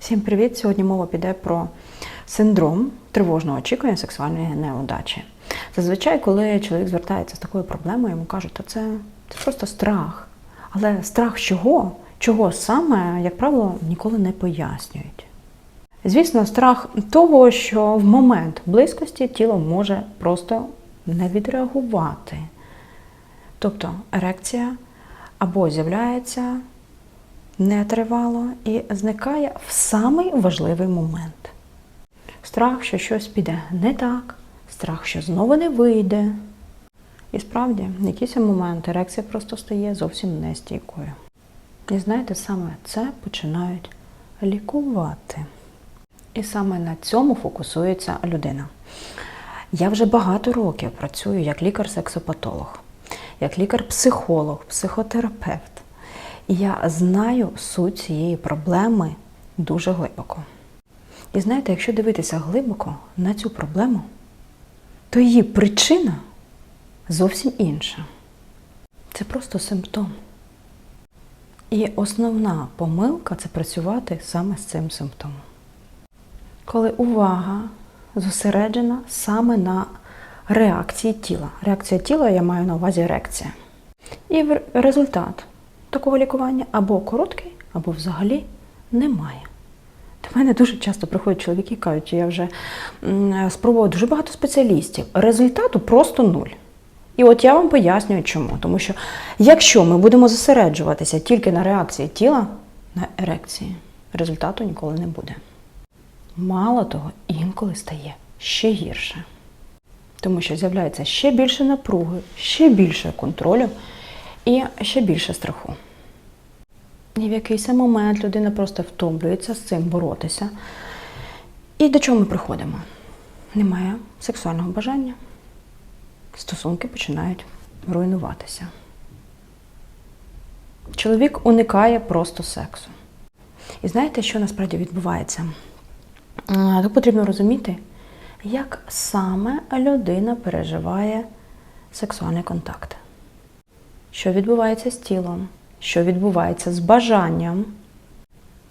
Всім привіт! Сьогодні мова піде про синдром тривожного очікування сексуальної неудачі. Зазвичай, коли чоловік звертається з такою проблемою, йому кажуть, що це, це просто страх. Але страх чого? Чого саме, як правило, ніколи не пояснюють. Звісно, страх того, що в момент близькості тіло може просто не відреагувати. Тобто ерекція або з'являється нетривало і зникає в самий важливий момент. Страх, що щось піде не так, страх, що знову не вийде. І справді, в якийсь момент ерекція просто стає зовсім нестійкою. І знаєте, саме це починають лікувати. І саме на цьому фокусується людина. Я вже багато років працюю як лікар-сексопатолог, як лікар-психолог, психотерапевт. Я знаю суть цієї проблеми дуже глибоко. І знаєте, якщо дивитися глибоко на цю проблему, то її причина зовсім інша. Це просто симптом. І основна помилка це працювати саме з цим симптомом. Коли увага зосереджена саме на реакції тіла. Реакція тіла я маю на увазі ерекція. І результат такого лікування або короткий, або взагалі немає. До мене дуже часто приходять чоловіки і кажуть, я вже спробував дуже багато спеціалістів. Результату просто нуль. І от я вам пояснюю, чому. Тому що якщо ми будемо зосереджуватися тільки на реакції тіла, на ерекції, результату ніколи не буде. Мало того, інколи стає ще гірше. Тому що з'являється ще більше напруги, ще більше контролю і ще більше страху. І в якийсь момент людина просто втомлюється з цим боротися. І до чого ми приходимо? Немає сексуального бажання. Стосунки починають руйнуватися. Чоловік уникає просто сексу. І знаєте, що насправді відбувається? Тут потрібно розуміти, як саме людина переживає сексуальний контакт. Що відбувається з тілом, що відбувається з бажанням,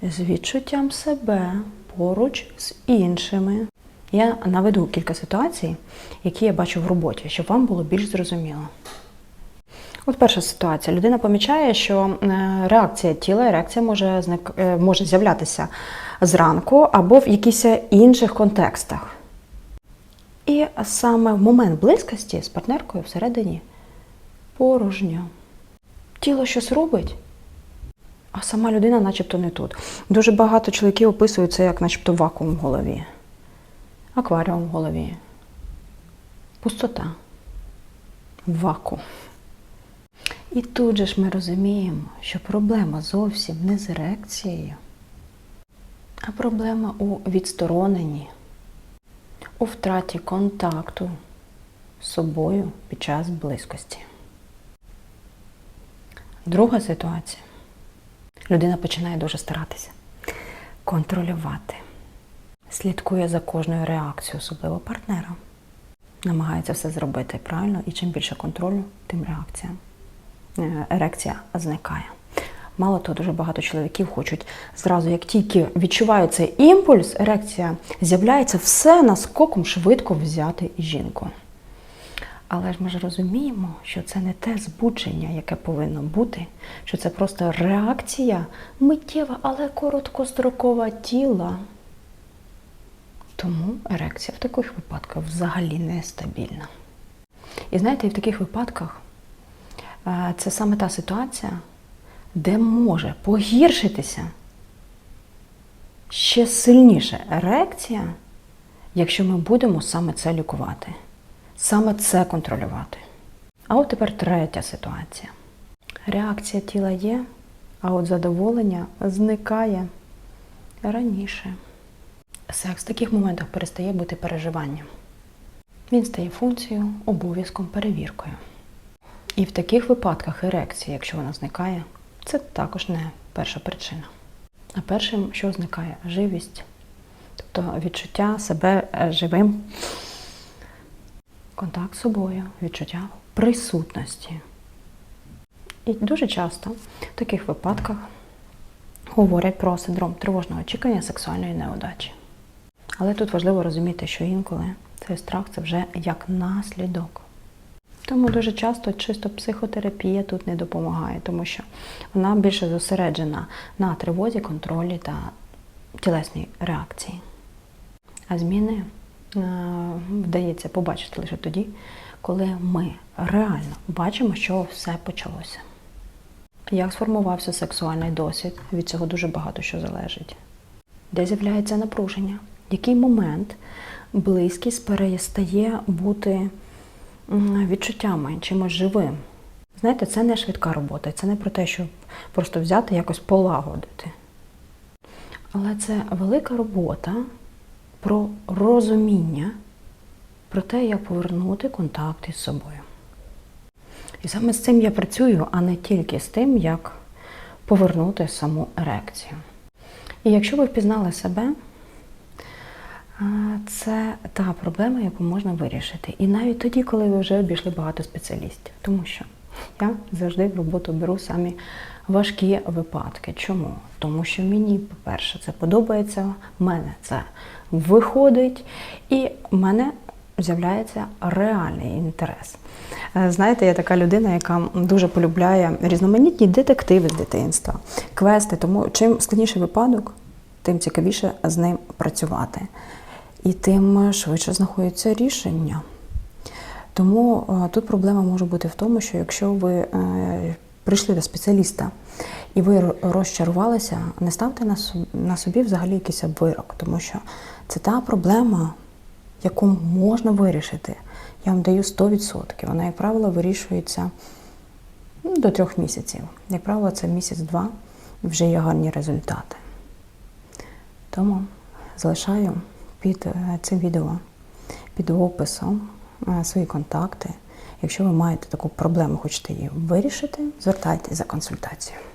з відчуттям себе поруч з іншими. Я наведу кілька ситуацій, які я бачу в роботі, щоб вам було більш зрозуміло. От перша ситуація. Людина помічає, що е, реакція тіла, реакція може, е, може з'являтися зранку або в якихось інших контекстах. І саме в момент близькості з партнеркою всередині порожньо. Тіло щось робить, а сама людина начебто не тут. Дуже багато чоловіків описують це як начебто вакуум в голові, акваріум в голові, пустота, вакуум. І тут же ж ми розуміємо, що проблема зовсім не з ерекцією, а проблема у відстороненні, у втраті контакту з собою під час близькості. Друга ситуація. Людина починає дуже старатися контролювати, слідкує за кожною реакцією, особливо партнера. Намагається все зробити правильно, і чим більше контролю, тим реакція, е, ерекція зникає. Мало того, дуже багато чоловіків хочуть зразу, як тільки відчувають цей імпульс, ерекція з'являється все наскоком швидко взяти жінку. Але ж ми ж розуміємо, що це не те збудження, яке повинно бути, що це просто реакція миттєва, але короткострокова тіла. Тому ерекція в таких випадках взагалі нестабільна. І знаєте, і в таких випадках е, це саме та ситуація, де може погіршитися ще сильніше ерекція, якщо ми будемо саме це лікувати, саме це контролювати. А от тепер третя ситуація. Реакція тіла є, а от задоволення зникає раніше. Секс в таких моментах перестає бути переживанням. Він стає функцією, обов'язком, перевіркою. І в таких випадках ерекція, якщо вона зникає, це також не перша причина. А першим, що зникає, живість, тобто відчуття себе е, живим, контакт з собою, відчуття присутності. І дуже часто в таких випадках говорять про синдром тривожного очікування сексуальної неудачі. Але тут важливо розуміти, що інколи цей страх це вже як наслідок. Тому дуже часто чисто психотерапія тут не допомагає, тому що вона більше зосереджена на тривозі, контролі та тілесній реакції. А зміни вдається побачити лише тоді, коли ми реально бачимо, що все почалося. Як сформувався сексуальний досвід, від цього дуже багато що залежить. Де з'являється напруження? В який момент близькість перестає бути відчуттями чимось живим? Знаєте, це не швидка робота, це не про те, щоб просто взяти якось полагодити. Але це велика робота про розуміння, про те, як повернути контакт із собою. І саме з цим я працюю, а не тільки з тим, як повернути саму ерекцію. І якщо ви впізнали себе, це та проблема, яку можна вирішити. І навіть тоді, коли ви вже обійшли багато спеціалістів. Тому що я завжди в роботу беру самі важкі випадки. Чому? Тому що мені, по-перше, це подобається, в мене це виходить, і в мене з'являється реальний інтерес. Е, Знаєте, я така людина, яка дуже полюбляє різноманітні детективи з дитинства, квести. Тому чим складніший випадок, тим цікавіше з ним працювати. І тим швидше знаходяться рішення. Тому е, тут проблема може бути в тому, що якщо ви е, прийшли до спеціаліста і ви розчарувалися, не ставте на собі, взагалі якийсь вирок, тому що це та проблема, яку можна вирішити. Я вам даю 100%. Вона, як правило, вирішується ну, до трьох місяців. Як правило, це місяць-два і вже є гарні результати. Тому залишаю під е, цим відео, під описом е, свої контакти. Якщо ви маєте таку проблему, хочете її вирішити, звертайтеся за консультацією.